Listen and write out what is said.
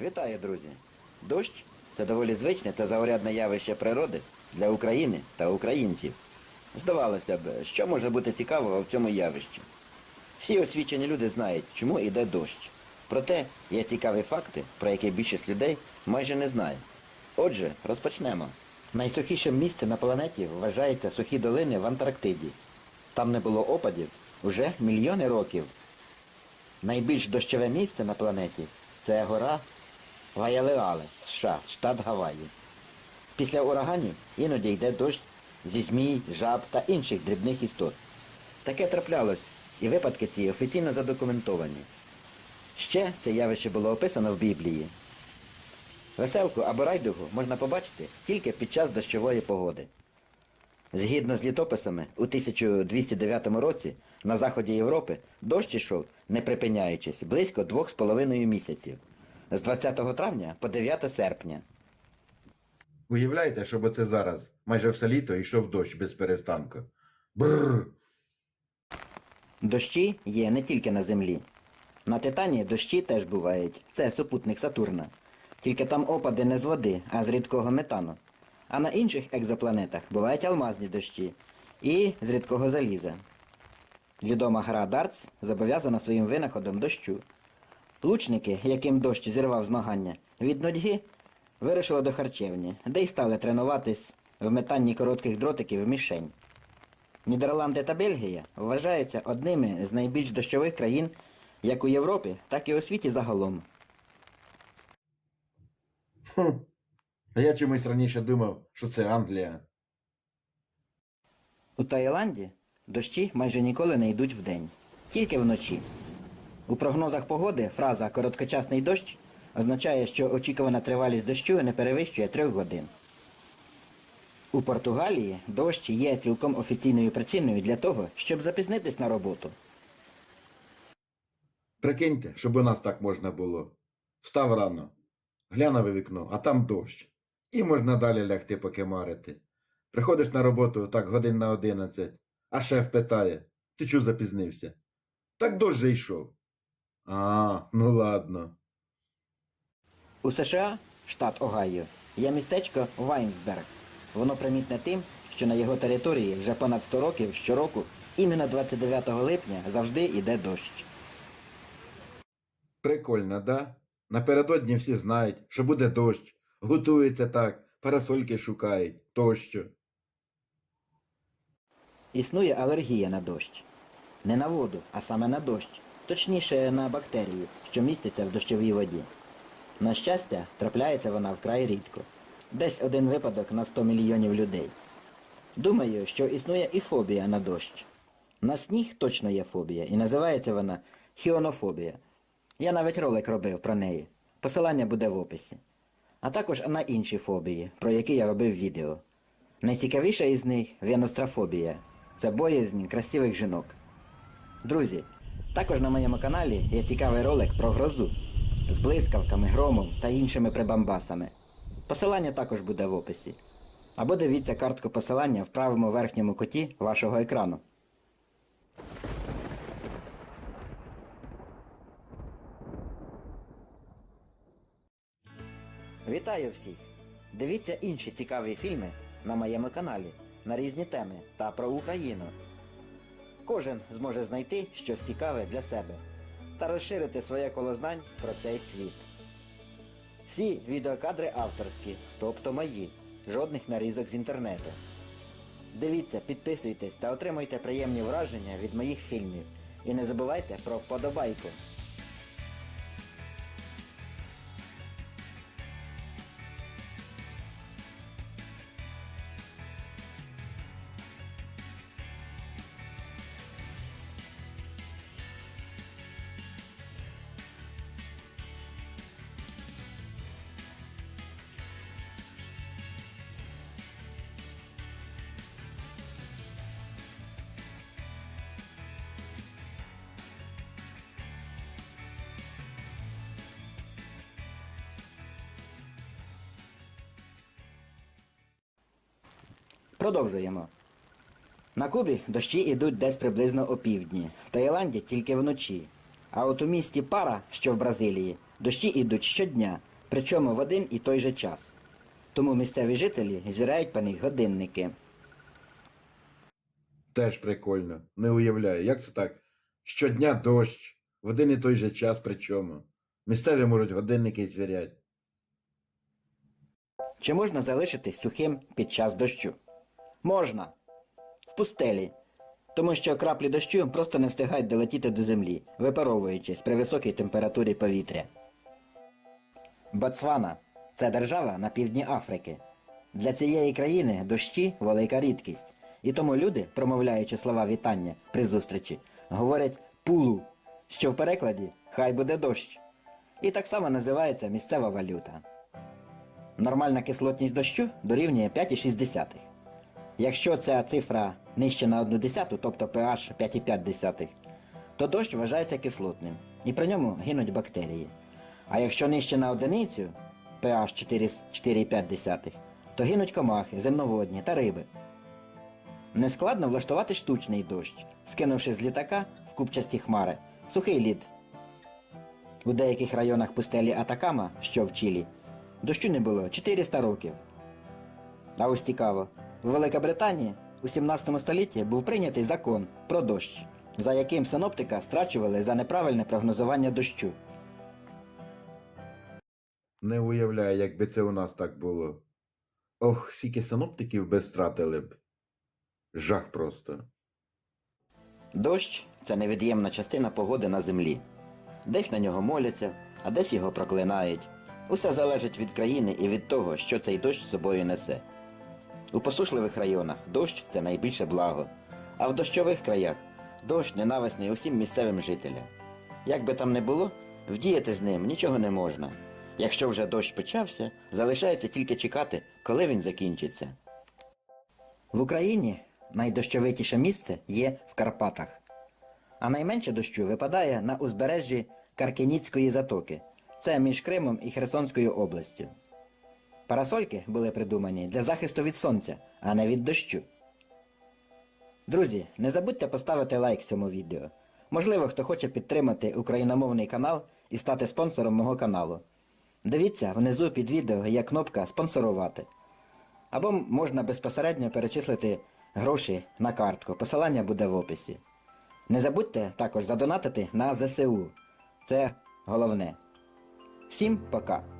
Вітаю, друзі! Дощ це доволі звичне та заурядне явище природи для України та українців. Здавалося б, що може бути цікавого в цьому явищі? Всі освічені люди знають, чому йде дощ. Проте є цікаві факти, про які більшість людей майже не знає. Отже, розпочнемо. Найсухішим місцем на планеті вважається сухі долини в Антарктиді. Там не було опадів уже мільйони років. Найбільш дощове місце на планеті це гора Ваялеале, США, штат Гаваї. Після ураганів іноді йде дощ зі змій, жаб та інших дрібних істот. Таке траплялось, і випадки ці офіційно задокументовані. Ще це явище було описано в Біблії. Веселку або райдугу можна побачити тільки під час дощової погоди. Згідно з літописами, у 1209 році на заході Європи дощ ішов, не припиняючись, близько двох з половиною місяців. З 20 травня по 9 серпня. Уявляєте, щоб оце зараз майже все літо йшов дощ без перестанку. Бррр. Дощі є не тільки на землі. На Титані дощі теж бувають. Це супутник Сатурна. Тільки там опади не з води, а з рідкого метану. А на інших екзопланетах бувають алмазні дощі і з рідкого заліза. Відома гра Дартс зобов'язана своїм винаходом дощу. Лучники, яким дощ зірвав змагання, від нудьги вирушили до харчевні, де й стали тренуватись в метанні коротких дротиків в мішень. Нідерланди та Бельгія вважаються одними з найбільш дощових країн як у Європі, так і у світі загалом. Хм. А я чомусь раніше думав, що це Англія. У Таїланді дощі майже ніколи не йдуть вдень, тільки вночі. У прогнозах погоди фраза короткочасний дощ означає, що очікувана тривалість дощу не перевищує трьох годин. У Португалії дощ є цілком офіційною причиною для того, щоб запізнитись на роботу. Прикиньте, щоб у нас так можна було. Встав рано, глянув у вікно, а там дощ. І можна далі лягти покемарити. Приходиш на роботу так годин на одинадцять, а шеф питає, ти чого запізнився? Так дощ же йшов. А, ну ладно. У США, штат Огайо, є містечко Вайнсберг. Воно примітне тим, що на його території вже понад 100 років щороку, іменно 29 липня, завжди йде дощ. Прикольно, да? Напередодні всі знають, що буде дощ, готуються так, парасольки шукають, тощо. Існує алергія на дощ. Не на воду, а саме на дощ. Точніше, на бактерії, що містяться в дощовій воді. На щастя, трапляється вона вкрай рідко. Десь один випадок на 100 мільйонів людей. Думаю, що існує і фобія на дощ. На сніг точно є фобія, і називається вона хіонофобія. Я навіть ролик робив про неї. Посилання буде в описі. А також на інші фобії, про які я робив відео. Найцікавіша із них венострофобія. Це боязнь красивих жінок. Друзі, також на моєму каналі є цікавий ролик про грозу з блискавками, громом та іншими прибамбасами. Посилання також буде в описі. Або дивіться картку посилання в правому верхньому куті вашого екрану. Вітаю всіх! Дивіться інші цікаві фільми на моєму каналі на різні теми та про Україну. Кожен зможе знайти щось цікаве для себе та розширити своє коло знань про цей світ. Всі відеокадри авторські, тобто мої, жодних нарізок з інтернету. Дивіться, підписуйтесь та отримуйте приємні враження від моїх фільмів. І не забувайте про вподобайку. Продовжуємо. На Кубі дощі йдуть десь приблизно опівдні, в Таїланді тільки вночі. А от у місті Пара, що в Бразилії, дощі йдуть щодня, Причому в один і той же час. Тому місцеві жителі звіряють по них годинники. Теж прикольно. Не уявляю, як це так? Щодня дощ, в один і той же час причому. Місцеві можуть годинники звірять. Чи можна залишитись сухим під час дощу? Можна. В пустелі. Тому що краплі дощу просто не встигають долетіти до землі, випаровуючись при високій температурі повітря. Ботсвана це держава на півдні Африки. Для цієї країни дощі велика рідкість. І тому люди, промовляючи слова вітання при зустрічі, говорять пулу, що в перекладі хай буде дощ. І так само називається місцева валюта. Нормальна кислотність дощу дорівнює 5,6. Якщо ця цифра нижче на 1 десяту, тобто pH 5,5, то дощ вважається кислотним, і при ньому гинуть бактерії. А якщо нижче на одиницю pH 4,5, то гинуть комахи, земноводні та риби. Нескладно влаштувати штучний дощ, скинувши з літака в купчасті хмари сухий лід. У деяких районах пустелі Атакама, що в Чилі, дощу не було 400 років. А ось цікаво, в Великобританії у 17 столітті був прийнятий закон про дощ, за яким синоптика страчували за неправильне прогнозування дощу. Не уявляю, якби це у нас так було. Ох, скільки синоптиків би стратили б. Жах просто. Дощ це невід'ємна частина погоди на землі. Десь на нього моляться, а десь його проклинають. Усе залежить від країни і від того, що цей дощ з собою несе. У посушливих районах дощ це найбільше благо, а в дощових краях дощ ненависний усім місцевим жителям. Як би там не було, вдіяти з ним нічого не можна. Якщо вже дощ почався, залишається тільки чекати, коли він закінчиться. В Україні найдощовитіше місце є в Карпатах, а найменше дощу випадає на узбережжі Каркініцької затоки. Це між Кримом і Херсонською областю. Парасольки були придумані для захисту від сонця, а не від дощу. Друзі, не забудьте поставити лайк цьому відео. Можливо, хто хоче підтримати україномовний канал і стати спонсором мого каналу. Дивіться, внизу під відео є кнопка Спонсорувати. Або можна безпосередньо перечислити гроші на картку. Посилання буде в описі. Не забудьте також задонатити на ЗСУ. Це головне. Всім пока!